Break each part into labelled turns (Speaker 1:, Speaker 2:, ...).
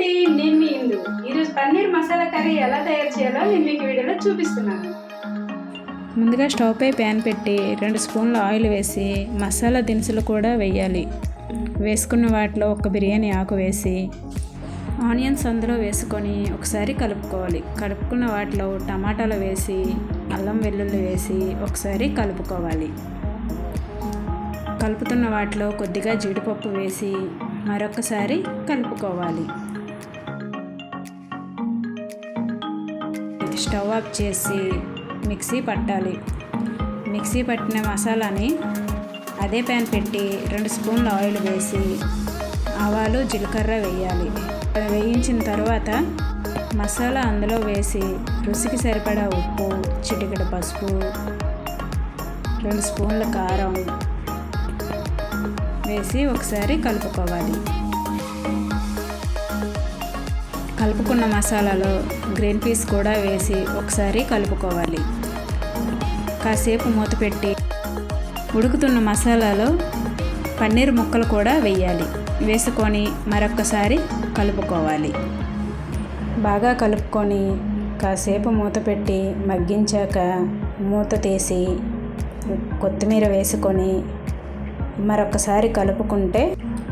Speaker 1: అండి నేను మీ ఇందు. ఈరోజు పన్నీర్ మసాలా కర్రీ ఎలా తయారు చేయాలో నేను మీకు వీడియోలో చూపిస్తున్నాను.
Speaker 2: ముందుగా స్టవ్ పై ప్యాన్ పెట్టి రెండు స్పూన్ల ఆయిల్ వేసి మసాలా దినుసులు కూడా వేయాలి. వేసుకున్న వాటిలో ఒక బిర్యానీ ఆకు వేసి ఆనియన్స్ అందులో వేసుకొని ఒకసారి కలుపుకోవాలి. కలుపుకున్న వాటిలో టమాటాలు వేసి అల్లం వెల్లుల్లి వేసి ఒకసారి కలుపుకోవాలి. కలుపుతున్న వాటిలో కొద్దిగా జీడిపప్పు వేసి మరొకసారి కలుపుకోవాలి. స్టవ్ ఆఫ్ చేసి మిక్సీ పట్టాలి. మిక్సీ పట్టిన మసాలాని అదే ప్యాన్ పెట్టి రెండు స్పూన్ల ఆయిల్ వేసి ఆవాలు జీలకర్ర వేయాలి. వేయించిన తర్వాత మసాలా అందులో వేసి రుచికి సరిపడా ఉప్పు చిటికెడు పసుపు రెండు స్పూన్ల కారం వేసి ఒకసారి కలుపుకోవాలి. కలుపుకున్న మసాలాలో గ్రీన్ పీస్ కూడా వేసి ఒకసారి కలుపుకోవాలి. కాసేపు మూత పెట్టి ఉడుకుతున్న మసాలాలో పన్నీర్ ముక్కలు కూడా వేయాలి. వేసుకొని మరొక్కసారి కలుపుకోవాలి. బాగా కలుపుకొని కాసేపు మూత పెట్టి మగ్గించాక మూత తీసి కొత్తిమీర వేసుకొని మరొకసారి కలుపుకుంటే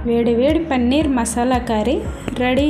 Speaker 2: వేడి వేడి పన్నీర్ మసాలా కర్రీ రెడీ.